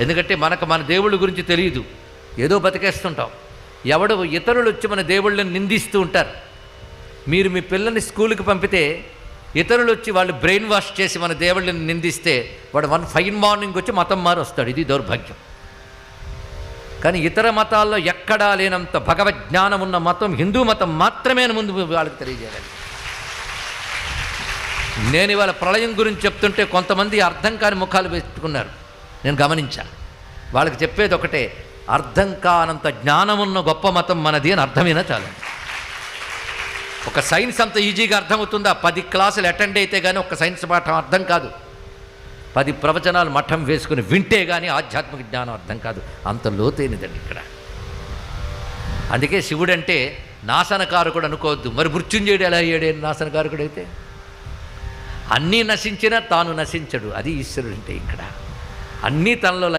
ఎందుకంటే మనకు మన దేవుళ్ళ గురించి తెలియదు. ఏదో బతికేస్తుంటాం. ఎవడు ఇతరులు వచ్చి మన దేవుళ్ళని నిందిస్తూ ఉంటారు. మీరు మీ పిల్లల్ని స్కూల్కి పంపితే ఇతరులు వచ్చి వాళ్ళు బ్రెయిన్ వాష్ చేసి మన దేవుళ్ళని నిందిస్తే వాడు వన్ ఫైన్ మార్నింగ్ వచ్చి మతం మారి వస్తాడు ఇది దౌర్భాగ్యం. కానీ ఇతర మతాల్లో ఎక్కడా లేనంత భగవజ్ఞానం ఉన్న మతం హిందూ మతం మాత్రమే ముందు వాళ్ళకి తెలియజేయాలి. నేను ఇవాళ ప్రళయం గురించి చెప్తుంటే కొంతమంది అర్థం కాని ముఖాలు పెట్టుకున్నారు. నేను గమనించా వాళ్ళకి చెప్పేది ఒకటే అర్థం కానంత జ్ఞానం ఉన్న గొప్ప మతం మనది అని అర్థమైనా చాలు. ఒక సైన్స్ అంత ఈజీగా అర్థమవుతుందా? పది క్లాసులు అటెండ్ అయితే కానీ ఒక సైన్స్ పాఠం అర్థం కాదు. పది ప్రవచనాలు మఠం వేసుకుని వింటే కానీ ఆధ్యాత్మిక జ్ఞానం అర్థం కాదు. అంత లోతైనదండి ఇక్కడ. అందుకే శివుడంటే నాశనకారకుడు అనుకోవద్దు. మరి మృత్యుంజయుడు ఎలా అయ్యాడే? నాశనకారకుడు అయితే అన్నీ నశించినా తాను నశించడు. అది ఈశ్వరుడు అంటే ఇక్కడ. అన్నీ తనలో